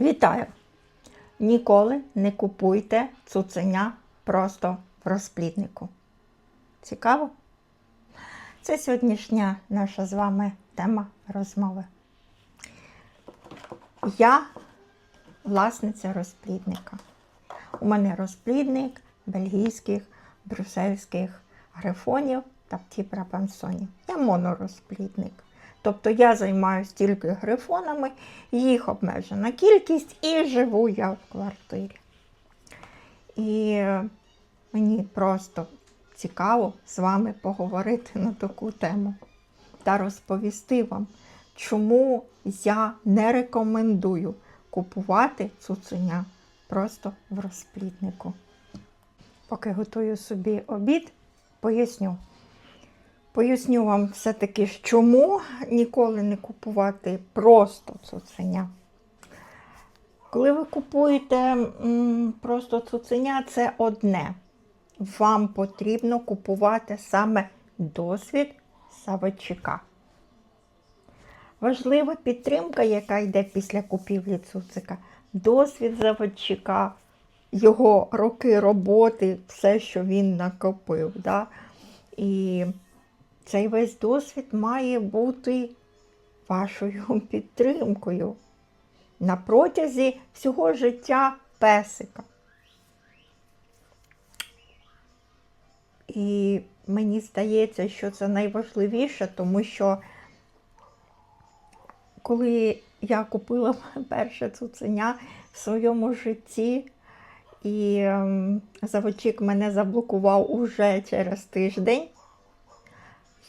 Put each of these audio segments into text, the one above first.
Вітаю! Ніколи не купуйте цуценя просто в розпліднику. Цікаво? Це сьогоднішня наша з вами тема розмови. Я власниця розплідника. У мене розплідник бельгійських, брюссельських грифонів та птібрабансонів. Я монорозплідник. Тобто я займаюся тільки грифонами, їх обмежена кількість і живу я в квартирі. І мені просто цікаво з вами поговорити на таку тему та розповісти вам, чому я не рекомендую купувати цуценя просто в розпліднику. Поки готую собі обід, поясню. Поясню вам все-таки, чому ніколи не купувати просто цуценя. Коли ви купуєте просто цуценя, це одне. Вам потрібно купувати саме досвід савичика. Важлива підтримка, яка йде після купівлі цуцика, досвід заводчика, його роки роботи, все, що він накопив. Да? І цей весь досвід має бути вашою підтримкою на протязі всього життя песика. І мені здається, що це найважливіше, тому що коли я купила перше цуценя в своєму житті, і ем, заводчик мене заблокував уже через тиждень,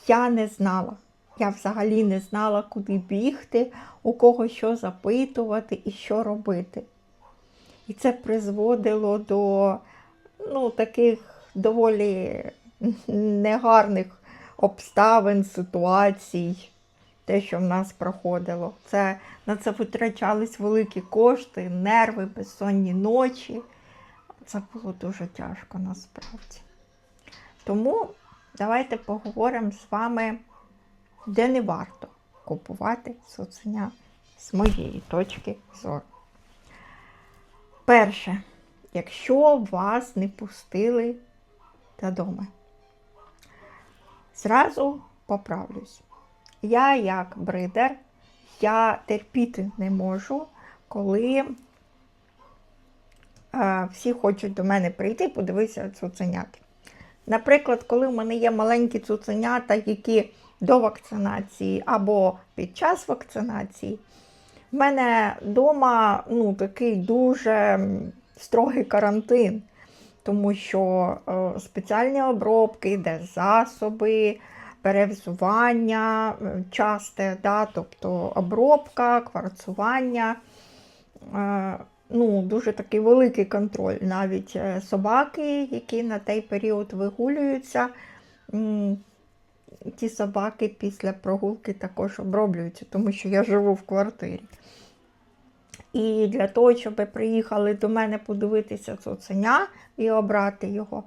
я не знала. Я взагалі не знала, куди бігти, у кого що запитувати і що робити. І це призводило до ну, таких доволі негарних обставин, ситуацій, те, що в нас проходило. Це, На це витрачались великі кошти, нерви, безсонні ночі. Це було дуже тяжко насправді. Тому давайте поговоримо з вами, де не варто купувати цуценя з моєї точки зору. Перше, якщо вас не пустили додому, зразу поправлюсь. Я, як бридер, я терпіти не можу, коли е, всі хочуть до мене прийти подивитися цуценят. Наприклад, коли в мене є маленькі цуценята, які до вакцинації або під час вакцинації, в мене вдома ну, такий дуже строгий карантин, тому що е, спеціальні обробки, де засоби, перевзування е, часте, да, тобто обробка, кварцування. Ну, дуже такий великий контроль. Навіть е, собаки, які на той період вигулюються, ті собаки після прогулки також оброблюються, тому що я живу в квартирі. І для того, щоб приїхали до мене подивитися цуценя і обрати його,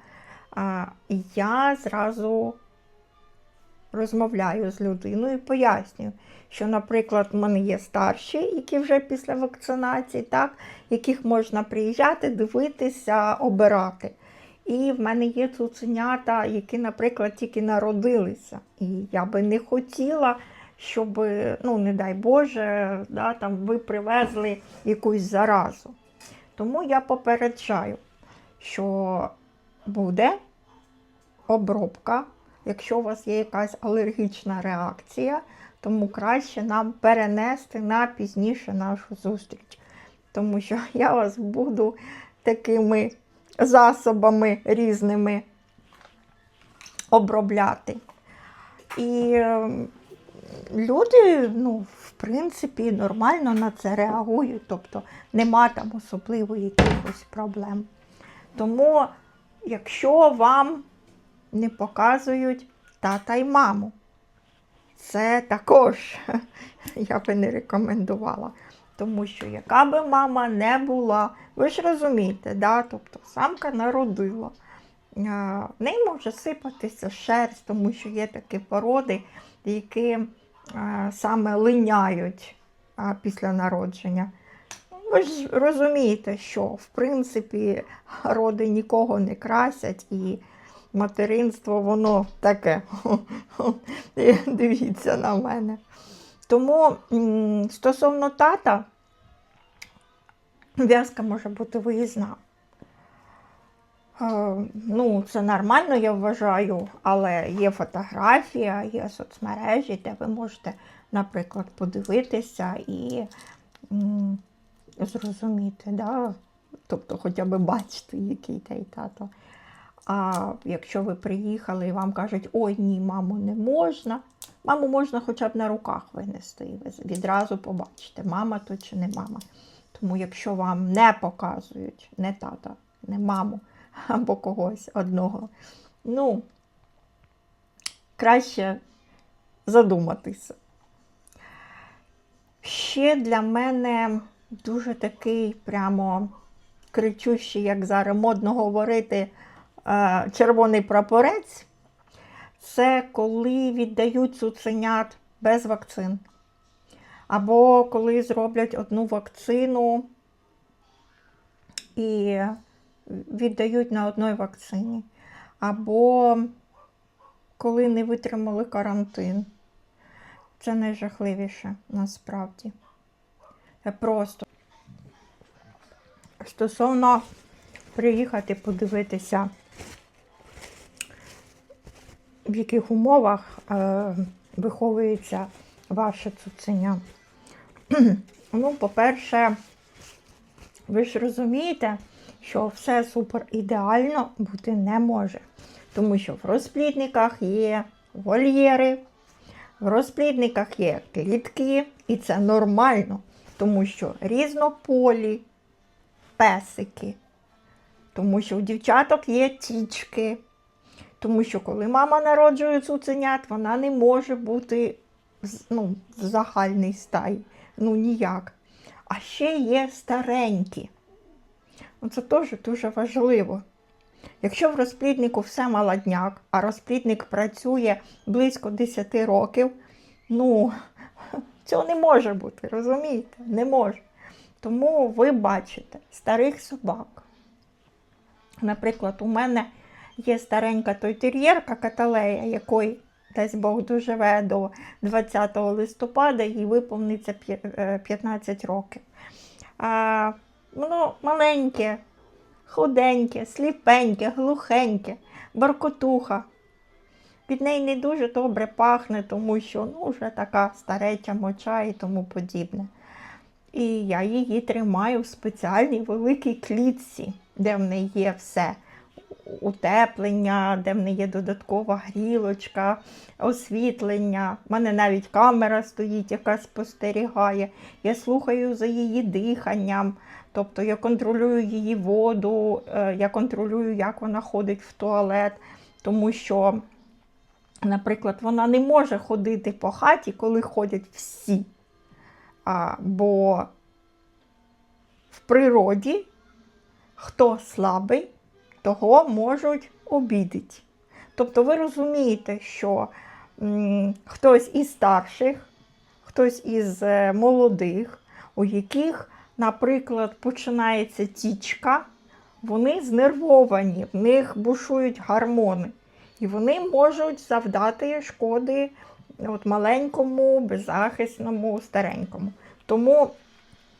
я зразу розмовляю з людиною пояснюю, що, наприклад, в мене є старші, які вже після вакцинації, так, яких можна приїжджати, дивитися, обирати. І в мене є цуценята, які, наприклад, тільки народилися. І я би не хотіла, щоб, ну, не дай Боже, да, там, ви привезли якусь заразу. Тому я попереджаю, що буде обробка, якщо у вас є якась алергічна реакція, тому краще нам перенести на пізніше нашу зустріч. Тому що я вас буду такими засобами різними обробляти. І ем, люди, ну, в принципі, нормально на це реагують, тобто нема там особливо якихось проблем. Тому, якщо вам не показують тата й маму, це також я би не рекомендувала. Тому що яка би мама не була, ви ж розумієте, да? тобто самка народила. В неї може сипатися шерсть, тому що є такі породи, які саме линяють після народження. ви ж розумієте, що в принципі роди нікого не красять і материнство воно таке. Дивіться на мене. Тому стосовно тата, в'язка може бути виїзна. Е, Ну, це нормально, я вважаю, але є фотографія, є соцмережі, де ви можете, наприклад, подивитися і зрозуміти, да? тобто хоча б бачити, який той тато. А якщо ви приїхали і вам кажуть, ой, ні, маму не можна, маму можна хоча б на руках винести, і ви відразу побачите, мама то чи не мама. Тому якщо вам не показують не тата, не маму або когось одного, ну, краще задуматися. Ще для мене дуже такий прямо кричущий, як зараз модно говорити, червоний прапорець. Це коли віддають цуценят без вакцин. Або коли зроблять одну вакцину і віддають на одній вакцині. Або коли не витримали карантин. Це найжахливіше насправді. Це просто. Стосовно приїхати подивитися, в яких умовах е, виховується ваше цуценя. ну, по-перше, ви ж розумієте, що все супер ідеально бути не може. Тому що в розплідниках є вольєри, в розплідниках є клітки, і це нормально, тому що різнополі песики, тому що у дівчаток є тічки. Тому що коли мама народжує цуценят, вона не може бути ну, в загальній стаї. Ну ніяк. А ще є старенькі. Ну, Це теж дуже важливо. Якщо в розпліднику все молодняк, а розплідник працює близько 10 років, ну, цього не може бути, розумієте? Не може. Тому ви бачите старих собак. Наприклад, у мене є старенька той тер'єрка каталея, якої дасть Бог доживе до 20 листопада і виповниться е, 15 років. А, воно маленьке, худеньке, сліпеньке, глухеньке, баркотуха. Від неї не дуже добре пахне, тому що ну, вже така стареча моча і тому подібне. І я її тримаю в спеціальній великій клітці, де в неї є все. Утеплення, де в неї є додаткова грілочка, освітлення. У мене навіть камера стоїть, яка спостерігає. Я слухаю за її диханням. Тобто я контролюю її воду, е, я контролюю, як вона ходить в туалет, тому що, наприклад, вона не може ходити по хаті, коли ходять всі. А, бо в природі хто слабий, того можуть обідати. Тобто ви розумієте, що м, хтось із старших, хтось із е, молодих, у яких, наприклад, починається тічка, вони знервовані, в них бушують гормони. І вони можуть завдати шкоди от маленькому, беззахисному, старенькому. Тому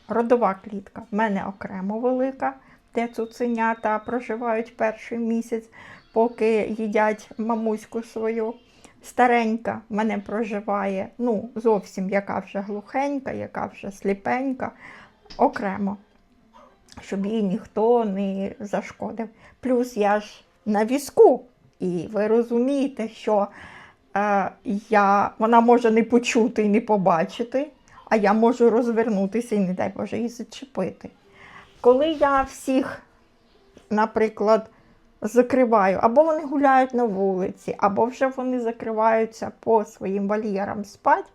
родова клітка в мене окремо велика, де цуценята проживають перший місяць, поки їдять мамуську свою. Старенька мене проживає, ну, зовсім яка вже глухенька, яка вже сліпенька, окремо, щоб їй ніхто не зашкодив. Плюс я ж на візку, і ви розумієте, що е, я, вона може не почути і не побачити, а я можу розвернутися і, не дай Боже, її зачепити. Коли я всіх, наприклад, закриваю, або вони гуляють на вулиці, або вже вони закриваються по своїм вольєрам спать,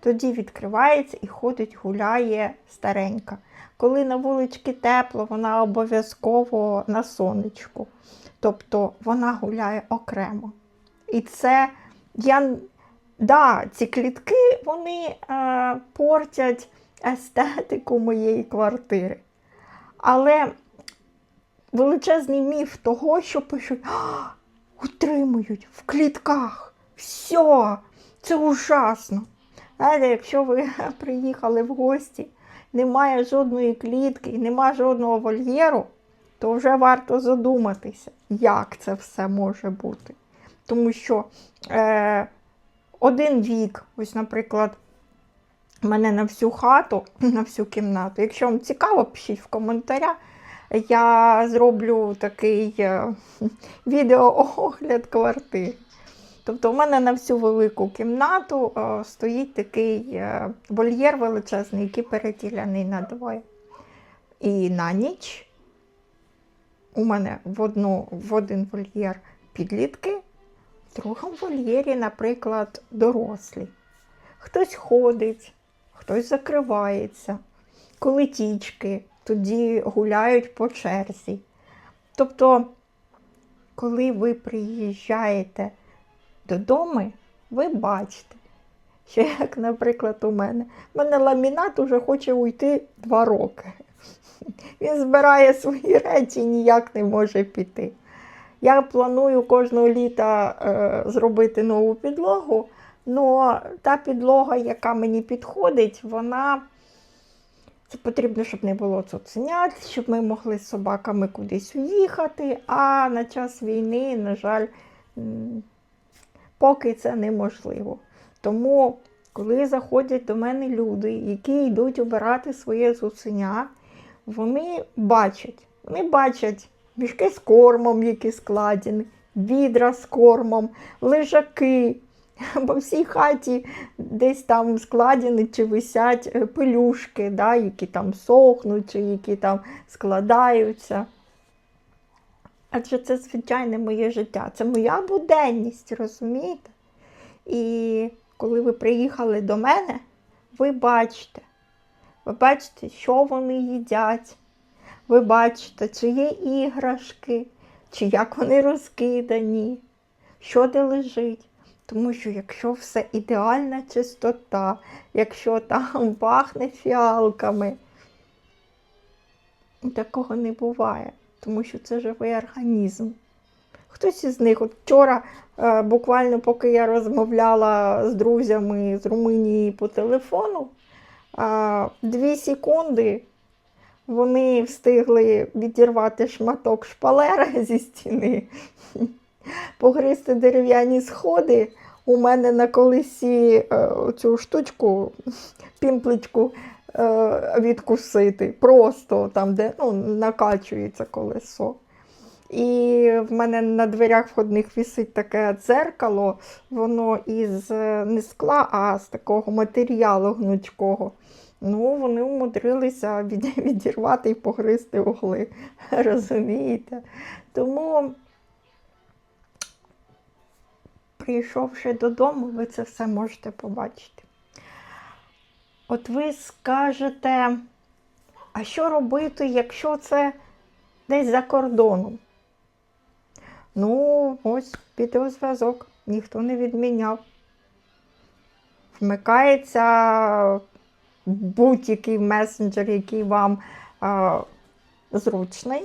тоді відкривається і ходить, гуляє старенька. Коли на вулички тепло, вона обов'язково на сонечку. Тобто вона гуляє окремо. І це я, да, ці клітки вони е, портять естетику моєї квартири. Але величезний міф того, що пишуть, утримують в клітках. Все, це ужасно. Знаєте, якщо ви приїхали в гості, немає жодної клітки, немає жодного вольєру, то вже варто задуматися, як це все може бути. Тому що е, один вік, ось, наприклад, мене на всю хату, на всю кімнату. Якщо вам цікаво, пишіть в коментарях. Я зроблю такий е, відеоогляд квартир. Тобто, у мене на всю велику кімнату е, стоїть такий е, вольєр величезний, який переділяний на двоє. І на ніч у мене в, одну, в один вольєр підлітки, в другому вольєрі, наприклад, дорослі. Хтось ходить, хтось закривається, коли тічки, тоді гуляють по черзі. Тобто, коли ви приїжджаєте додому, ви бачите, що як, наприклад, у мене. У мене ламінат уже хоче уйти два роки. Він збирає свої речі і ніяк не може піти. Я планую кожного літа е, зробити нову підлогу, але та підлога, яка мені підходить, вона це потрібно, щоб не було цуценят, щоб ми могли з собаками кудись уїхати. А на час війни, на жаль, поки це неможливо. Тому, коли заходять до мене люди, які йдуть обирати своє цуценя, вони бачать, вони бачать мішки з кормом, які складені, відра з кормом, лежаки. По всій хаті десь там складені чи висять е, пелюшки, да, які там сохнуть, чи які там складаються. Адже це звичайне моє життя, це моя буденність, розумієте? І коли ви приїхали до мене, ви бачите, ви бачите, що вони їдять, ви бачите, чи є іграшки, чи як вони розкидані, що де лежить. Тому що якщо все ідеальна чистота, якщо там пахне фіалками, такого не буває, тому що це живий організм. Хтось із них, от вчора, е, буквально поки я розмовляла з друзями з Румунії по телефону, е, дві секунди вони встигли відірвати шматок шпалери зі стіни, погризти дерев'яні сходи. У мене на колесі е, цю штучку, пімплечку е, відкусити. Просто там, де ну, накачується колесо. І в мене на дверях входних висить таке дзеркало, воно із е, не скла, а з такого матеріалу гнучкого. Ну, вони умудрилися від, відірвати і погризти угли. Розумієте? Тому, прийшовши додому, ви це все можете побачити. От ви скажете, а що робити, якщо це десь за кордоном? Ну, ось відеозв'язок, ніхто не відміняв. Вмикається будь-який месенджер, який вам а, зручний,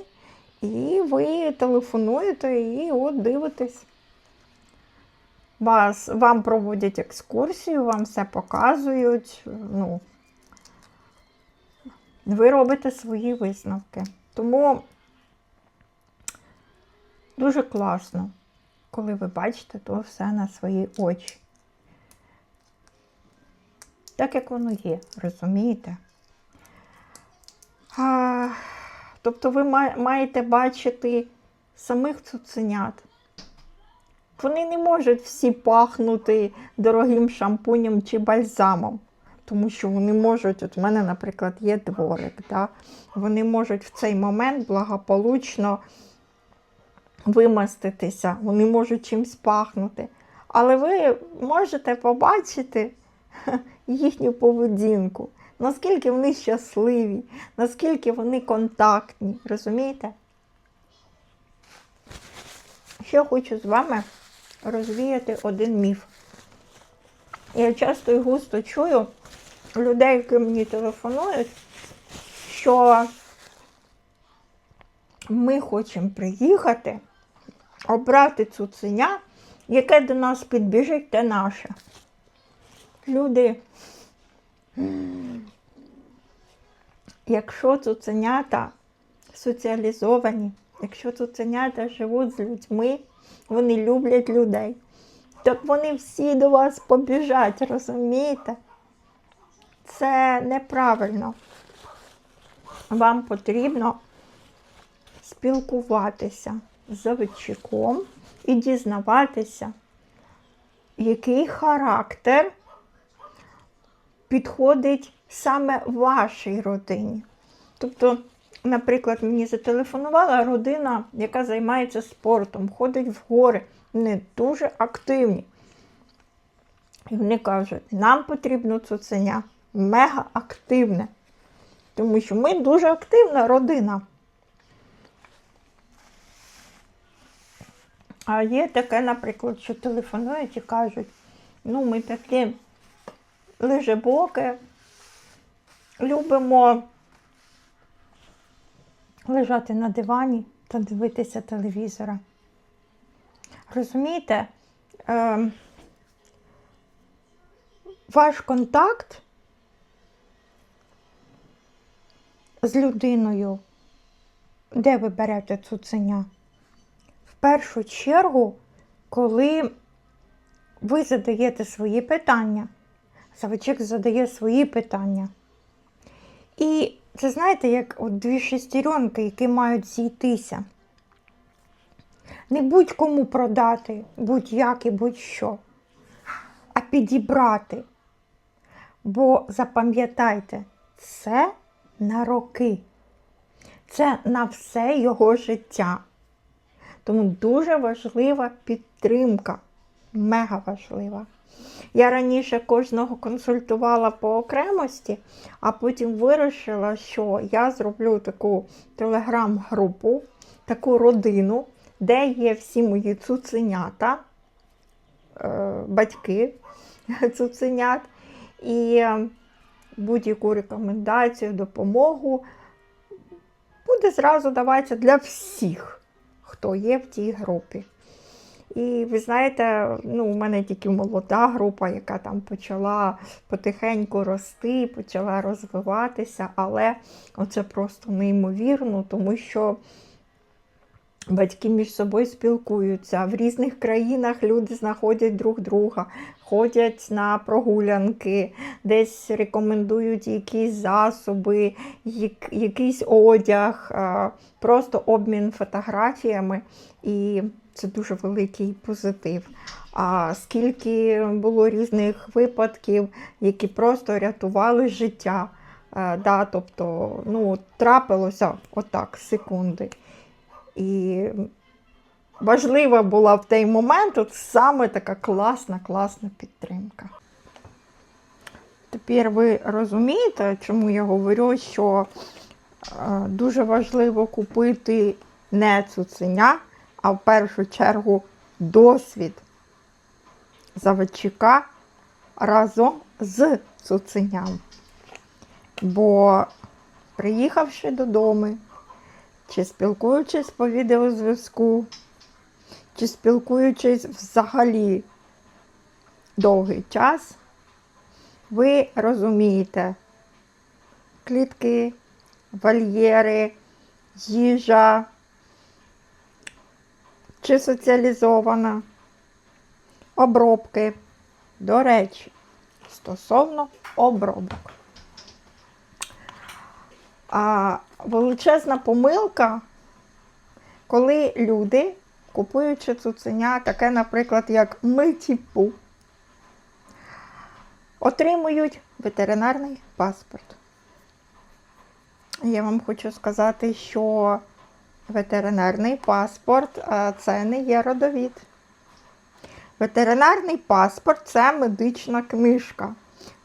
і ви телефонуєте і от дивитесь. Вас, вам проводять екскурсію, вам все показують. Ну, ви робите свої висновки. Тому дуже класно, коли ви бачите то все на свої очі. Так як воно є, розумієте? А, тобто ви маєте бачити самих цуценят. Вони не можуть всі пахнути дорогим шампунем чи бальзамом. Тому що вони можуть, от в мене, наприклад, є дворик, да? вони можуть в цей момент благополучно вимаститися, вони можуть чимось пахнути. Але ви можете побачити їхню поведінку, наскільки вони щасливі, наскільки вони контактні, розумієте? Ще хочу з вами розвіяти один міф. Я часто і густо чую людей, які мені телефонують, що ми хочемо приїхати, обрати цуценя, яке до нас підбіжить, те наше. Люди, якщо цуценята соціалізовані, якщо цуценята живуть з людьми, вони люблять людей, так вони всі до вас побіжать, розумієте? Це неправильно. Вам потрібно спілкуватися з заводчиком і дізнаватися, який характер підходить саме вашій родині. Тобто, наприклад, мені зателефонувала родина, яка займається спортом, ходить в гори, вони дуже активні. І вони кажуть, нам потрібно цуценя мега активне. Тому що ми дуже активна родина. А є таке, наприклад, що телефонують і кажуть, ну, ми такі лежебоки, любимо лежати на дивані та дивитися телевізора. Розумієте, е, ваш контакт з людиною, де ви берете цуценя? В першу чергу, коли ви задаєте свої питання, Савичок задає свої питання. І це знаєте, як от дві шестеренки, які мають зійтися. Не будь-кому продати, будь-як і будь-що, а підібрати. Бо запам'ятайте, це на роки. Це на все його життя. Тому дуже важлива підтримка. Мега важлива. Я раніше кожного консультувала по окремості, а потім вирішила, що я зроблю таку телеграм-групу, таку родину, де є всі мої цуценята, е, батьки цуценят. І будь-яку рекомендацію, допомогу буде зразу даватися для всіх, хто є в тій групі. І ви знаєте, ну, у мене тільки молода група, яка там почала потихеньку рости, почала розвиватися, але це просто неймовірно, тому що батьки між собою спілкуються. В різних країнах люди знаходять друг друга, ходять на прогулянки, десь рекомендують якісь засоби, як- якийсь одяг, просто обмін фотографіями. І це дуже великий позитив. А скільки було різних випадків, які просто рятували життя. Е, Да, тобто, ну, трапилося отак, секунди. І важлива була в той момент от саме така класна, класна підтримка. Тепер ви розумієте, чому я говорю, що е, дуже важливо купити не цуценя, а в першу чергу досвід заводчика разом з цуценям. Бо приїхавши додому, чи спілкуючись по відеозв'язку, чи спілкуючись взагалі довгий час, ви розумієте клітки, вольєри, їжа, чи соціалізована, обробки. До речі, стосовно обробок. А величезна помилка, коли люди, купуючи цуценя, таке, наприклад, як митіпу, отримують ветеринарний паспорт. Я вам хочу сказати, що ветеринарний паспорт це не є родовід. Ветеринарний паспорт це медична книжка,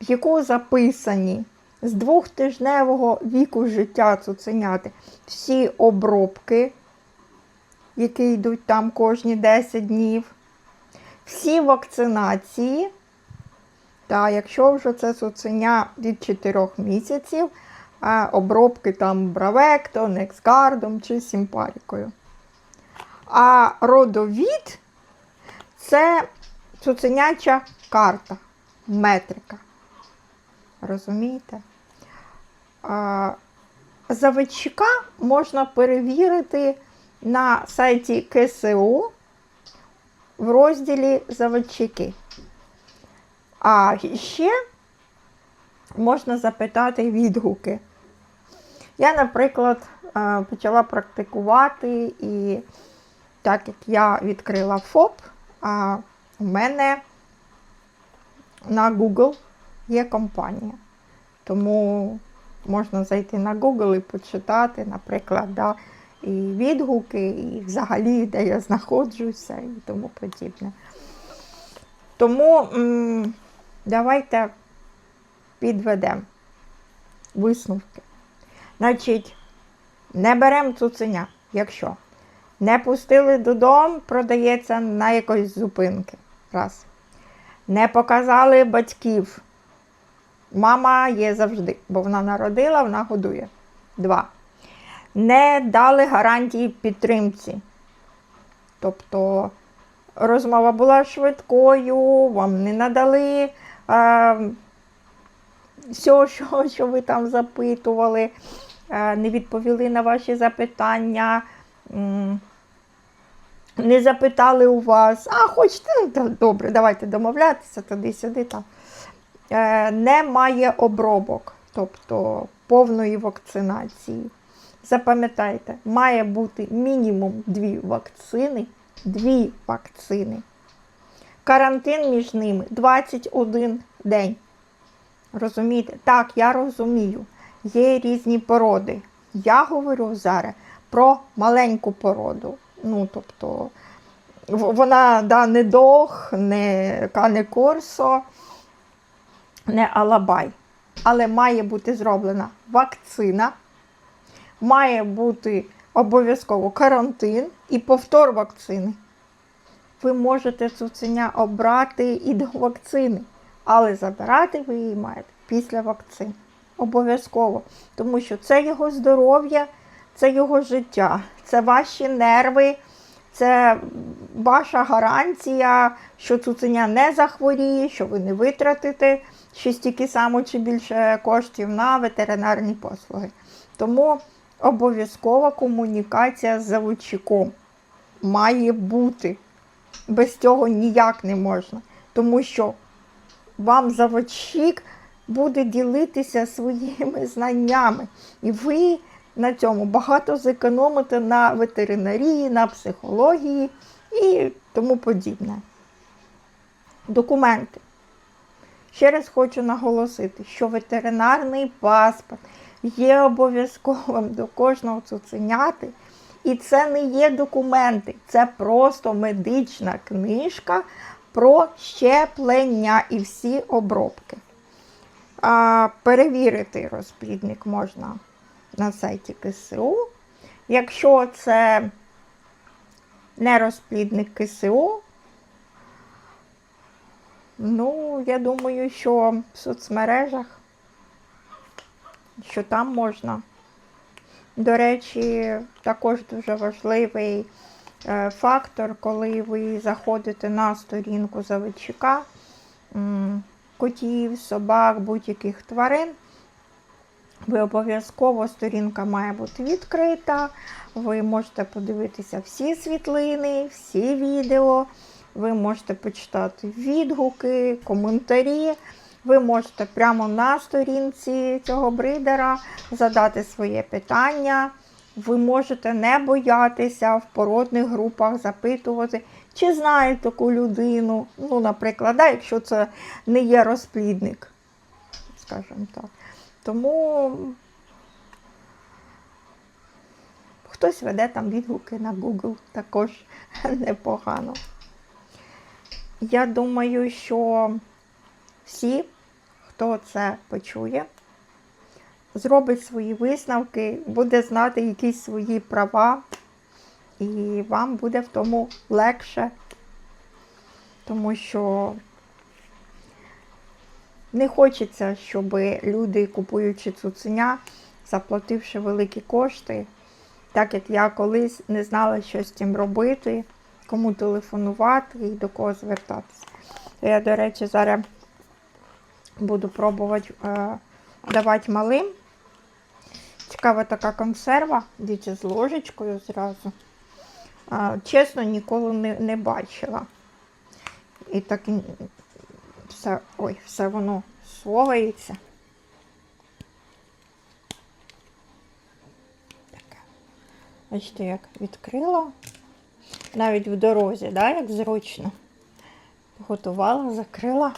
в яку записані з двохтижневого віку життя цуценяти всі обробки, які йдуть там кожні 10 днів, всі вакцинації. Та якщо вже це цуценя від 4 місяців, обробки там Бравекто, Нексгардом чи Сімпарікою. А родовід це цуценяча карта, метрика. Розумієте? Заводчика можна перевірити на сайті КСУ в розділі Заводчики. А ще можна запитати відгуки. Я, наприклад, е, почала практикувати, і так як я відкрила ФОП, а у мене на Google є компанія. Тому можна зайти на Google і почитати, наприклад, да, і відгуки, і взагалі, де я знаходжуся і тому подібне. Тому давайте підведемо висновки. Значить, не беремо цуценя, якщо не пустили додому, продається на якоїсь зупинки. Раз. Не показали батьків. Мама є завжди, бо вона народила, вона годує. Два. Не дали гарантії підтримці. Тобто розмова була швидкою, вам не надали а, все, що, що ви там запитували, не відповіли на ваші запитання. Не запитали у вас, а хочете, добре, давайте домовлятися туди-сюди. Там. Е, Немає обробок, тобто повної вакцинації. Запам'ятайте, має бути мінімум дві вакцини. Дві вакцини. Карантин між ними 21 день. Розумієте? Так, я розумію. Є різні породи. Я говорю зараз про маленьку породу. Ну, тобто, вона да, не дог, не кане корсо, не алабай. Але має бути зроблена вакцина, має бути обов'язково карантин і повтор вакцини. Ви можете цуценя обрати і до вакцини, але забирати ви її маєте після вакцин. Обов'язково. Тому що це його здоров'я, це його життя, це ваші нерви, це ваша гарантія, що цуценя не захворіє, що ви не витратите ще стільки само чи більше коштів на ветеринарні послуги. Тому обов'язкова комунікація з заводчиком має бути. Без цього ніяк не можна. Тому що вам заводчик буде ділитися своїми знаннями. І ви на цьому багато зекономите на ветеринарії, на психології і тому подібне. Документи. Ще раз хочу наголосити, що ветеринарний паспорт є обов'язковим до кожного цуценяти. І це не є документи, це просто медична книжка про щеплення і всі обробки. А, перевірити розплідник можна на сайті КСУ. Якщо це не розплідник КСУ, ну, я думаю, що в соцмережах, що там можна. До речі, також дуже важливий е, фактор, коли ви заходите на сторінку заводчика котів, собак, будь-яких тварин. Ви обов'язково сторінка має бути відкрита. Ви можете подивитися всі світлини, всі відео. Ви можете почитати відгуки, коментарі. Ви можете прямо на сторінці цього бридера задати своє питання. Ви можете не боятися в породних групах запитувати, чи знає таку людину. Ну, наприклад, да, якщо це не є розплідник, скажімо так. Тому хтось веде там відгуки на Google також непогано. Я думаю, що всі, хто це почує, зробить свої висновки, буде знати якісь свої права, і вам буде в тому легше, тому що Не хочеться, щоб люди, купуючи цуценя, заплативши великі кошти, так як я колись не знала, що з цим робити, кому телефонувати і до кого звертатися. Я, до речі, зараз буду пробувати е, давати малим. Цікава така консерва, дивіться, з ложечкою зразу. Чесно, ніколи не, не бачила. І так все, ой, все воно совається. Таке. Бачите, як відкрила. Навіть в дорозі, да, як зручно. Готувала, закрила.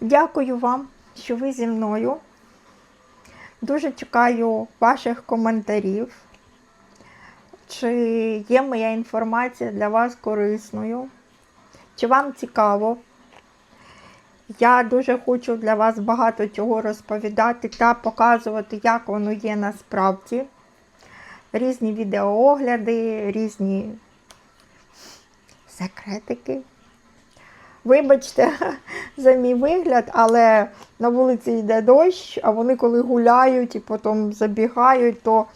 Дякую вам, що ви зі мною. Дуже чекаю ваших коментарів. Чи є моя інформація для вас корисною? Чи вам цікаво? Я дуже хочу для вас багато чого розповідати та показувати, як воно є насправді. Різні відеоогляди, різні секретики. Вибачте за мій вигляд, але на вулиці йде дощ, а вони коли гуляють і потім забігають, то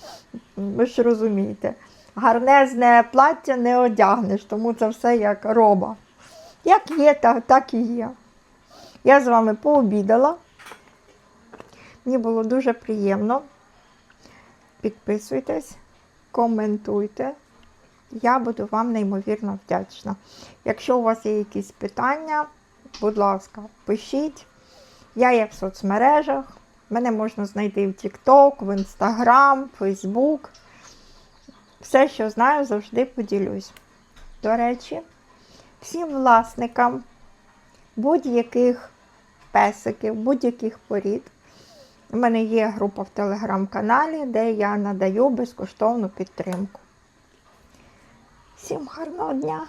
ви ж розумієте, гарнезне плаття не одягнеш, тому це все як роба. Як є, так, так і є. Я з вами пообідала. Мені було дуже приємно. Підписуйтесь, коментуйте. Я буду вам неймовірно вдячна. Якщо у вас є якісь питання, будь ласка, пишіть. Я є в соцмережах. Мене можна знайти в TikTok, в Instagram, Facebook. Все, що знаю, завжди поділюсь. До речі, всім власникам будь-яких песиків, будь-яких порід. У мене є група в телеграм-каналі, де я надаю безкоштовну підтримку. Всім гарного дня!